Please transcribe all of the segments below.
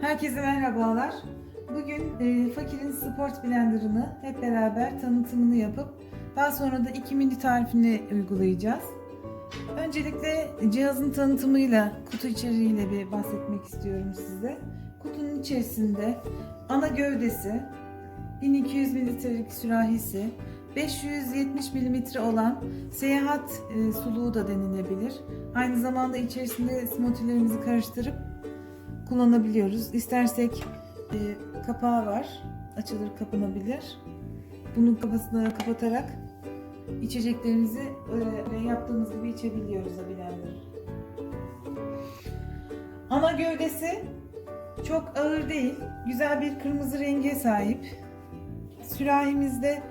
Herkese merhabalar. Bugün e, Fakir'in Sport Blender'ını hep beraber tanıtımını yapıp daha sonra da 2 mini tarifini uygulayacağız. Öncelikle cihazın tanıtımıyla, kutu içeriğiyle bir bahsetmek istiyorum size. Kutunun içerisinde ana gövdesi, 1200 mililitrelik sürahisi, 570 mililitre olan seyahat e, suluğu da denilebilir. Aynı zamanda içerisinde smoothie'lerimizi karıştırıp kullanabiliyoruz. İstersek e, kapağı var. Açılır kapanabilir. Bunun kafasını kapatarak içeceklerimizi öyle yaptığımız gibi içebiliyoruz da blender. Ana gövdesi çok ağır değil. Güzel bir kırmızı renge sahip. Sürahimizde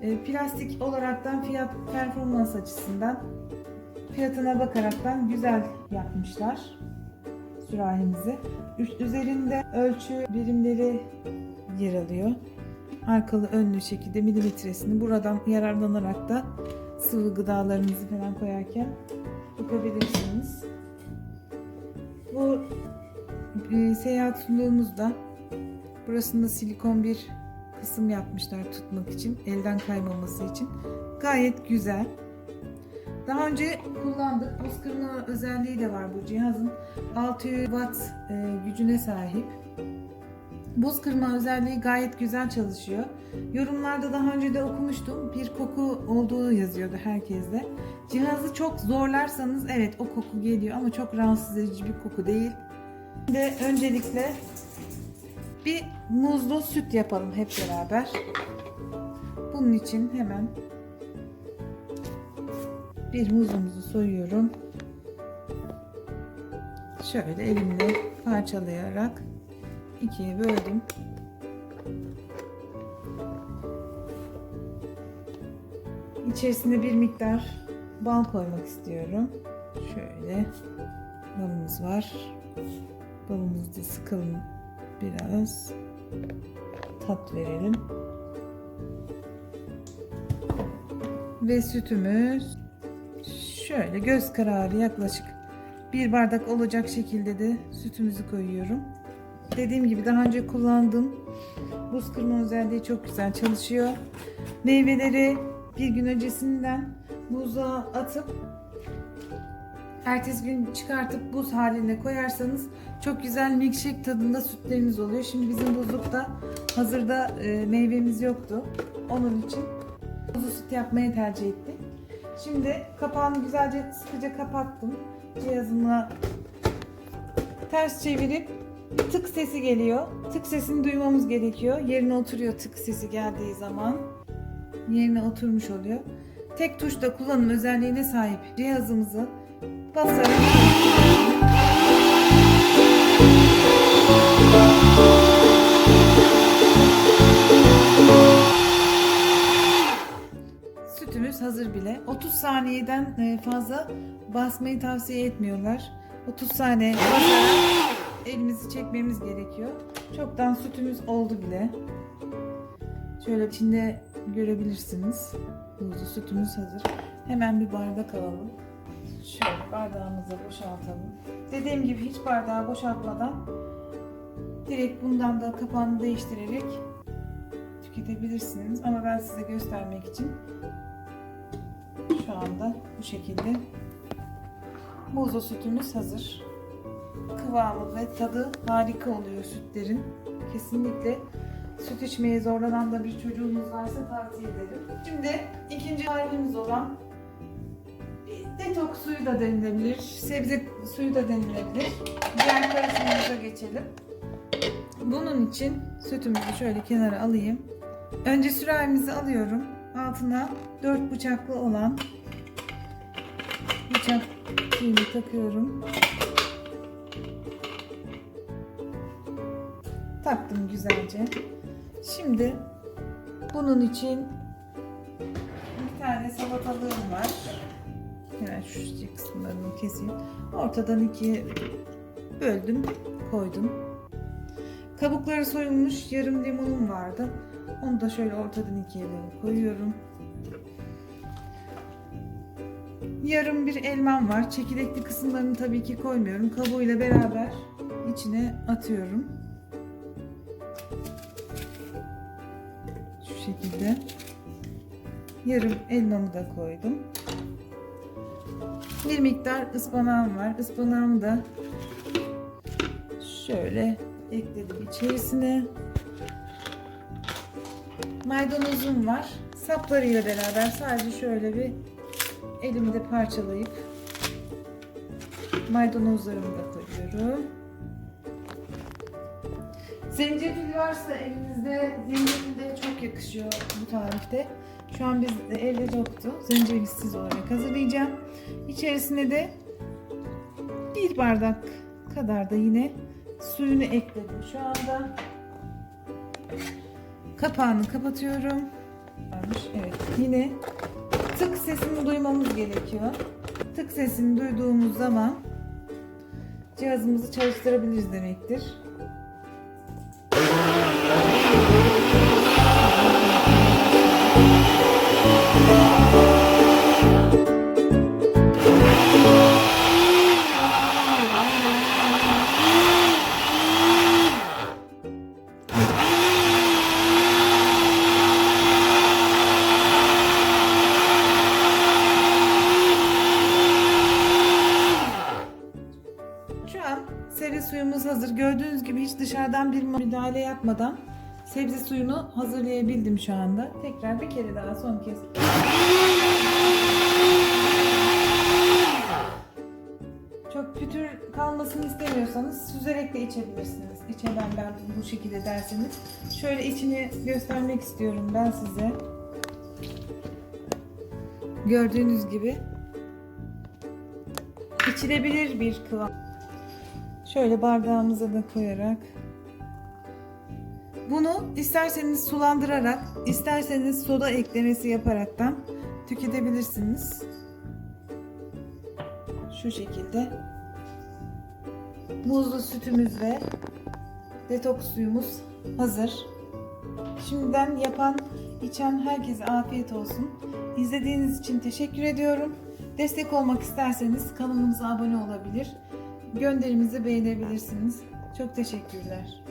e, plastik olaraktan fiyat performans açısından fiyatına bakaraktan güzel yapmışlar sürahimizi. Üst üzerinde ölçü birimleri yer alıyor. Arkalı önlü şekilde milimetresini buradan yararlanarak da sıvı gıdalarınızı falan koyarken yapabilirsiniz. Bu e, seyahat suluğumuzda burasında silikon bir kısım yapmışlar tutmak için, elden kaymaması için. Gayet güzel. Daha önce kullandık. Buz kırma özelliği de var bu cihazın. 600 watt e, gücüne sahip. Buz kırma özelliği gayet güzel çalışıyor. Yorumlarda daha önce de okumuştum. Bir koku olduğu yazıyordu herkeste. Cihazı çok zorlarsanız evet o koku geliyor ama çok rahatsız edici bir koku değil. Şimdi öncelikle bir muzlu süt yapalım hep beraber. Bunun için hemen bir muzumuzu soyuyorum. Şöyle elimle parçalayarak ikiye böldüm. İçerisine bir miktar bal koymak istiyorum. Şöyle balımız var. Balımızı da sıkalım biraz. Tat verelim. Ve sütümüz şöyle göz kararı yaklaşık bir bardak olacak şekilde de sütümüzü koyuyorum. Dediğim gibi daha önce kullandım. Buz kırma özelliği çok güzel çalışıyor. Meyveleri bir gün öncesinden buza atıp ertesi gün çıkartıp buz haline koyarsanız çok güzel milkshake tadında sütleriniz oluyor. Şimdi bizim buzlukta hazırda e, meyvemiz yoktu. Onun için buzlu süt yapmayı tercih ettik. Şimdi kapağını güzelce sıkıca kapattım. Cihazımla ters çevirip tık sesi geliyor. Tık sesini duymamız gerekiyor. Yerine oturuyor tık sesi geldiği zaman. Yerine oturmuş oluyor. Tek tuşla kullanım özelliğine sahip cihazımızı basarak Sütümüz hazır bile. 30 saniyeden e, fazla basmayı tavsiye etmiyorlar. 30 saniye basarak elimizi çekmemiz gerekiyor. Çoktan sütümüz oldu bile. Şöyle içinde görebilirsiniz. Buzlu sütümüz hazır. Hemen bir bardak alalım. Şöyle bardağımıza boşaltalım. Dediğim gibi hiç bardağı boşaltmadan direkt bundan da kapağını değiştirerek tüketebilirsiniz. Ama ben size göstermek için şu anda bu şekilde muzlu sütümüz hazır. Kıvamı ve tadı harika oluyor sütlerin. Kesinlikle süt içmeye zorlanan da bir çocuğunuz varsa tavsiye ederim. Şimdi ikinci tarifimiz olan bir detoks suyu da denilebilir, sebze suyu da denilebilir. Diğer karışımımıza geçelim. Bunun için sütümüzü şöyle kenara alayım. Önce sürahimizi alıyorum. Altına 4 bıçaklı olan bıçak şeyini takıyorum. Taktım güzelce. Şimdi bunun için bir tane salatalığım var. Hemen şu kısımlarını keseyim. Ortadan ikiye böldüm, koydum. Kabukları soyulmuş yarım limonum vardı. Onu da şöyle ortadan ikiye bölüp koyuyorum. Yarım bir elmam var. Çekirdekli kısımlarını tabii ki koymuyorum. Kabuğuyla beraber içine atıyorum. Şu şekilde. Yarım elmamı da koydum. Bir miktar ıspanağım var. Ispanağımı da şöyle ekledim içerisine. Maydanozum var. Saplarıyla beraber sadece şöyle bir elimde parçalayıp maydanozlarımı da koyuyorum. Zencefil varsa elinizde zencefil de çok yakışıyor bu tarifte. Şu an bizde elde yoktu. Zencefilsiz olarak hazırlayacağım. İçerisine de bir bardak kadar da yine suyunu ekledim şu anda. Kapağını kapatıyorum. Evet yine tık sesini duymamız gerekiyor. Tık sesini duyduğumuz zaman cihazımızı çalıştırabiliriz demektir. Suyumuz hazır. Gördüğünüz gibi hiç dışarıdan bir müdahale yapmadan sebze suyunu hazırlayabildim şu anda. Tekrar bir kere daha son kez. Çok pütür kalmasını istemiyorsanız süzerek de içebilirsiniz. İçemem ben bu şekilde derseniz. Şöyle içini göstermek istiyorum ben size. Gördüğünüz gibi içilebilir bir kıvam. Şöyle bardağımıza da koyarak bunu isterseniz sulandırarak, isterseniz soda eklemesi yaparaktan tüketebilirsiniz. Şu şekilde. Buzlu sütümüz ve detoks suyumuz hazır. Şimdiden yapan, içen herkese afiyet olsun. İzlediğiniz için teşekkür ediyorum. Destek olmak isterseniz kanalımıza abone olabilir. Gönderimizi beğenebilirsiniz. Çok teşekkürler.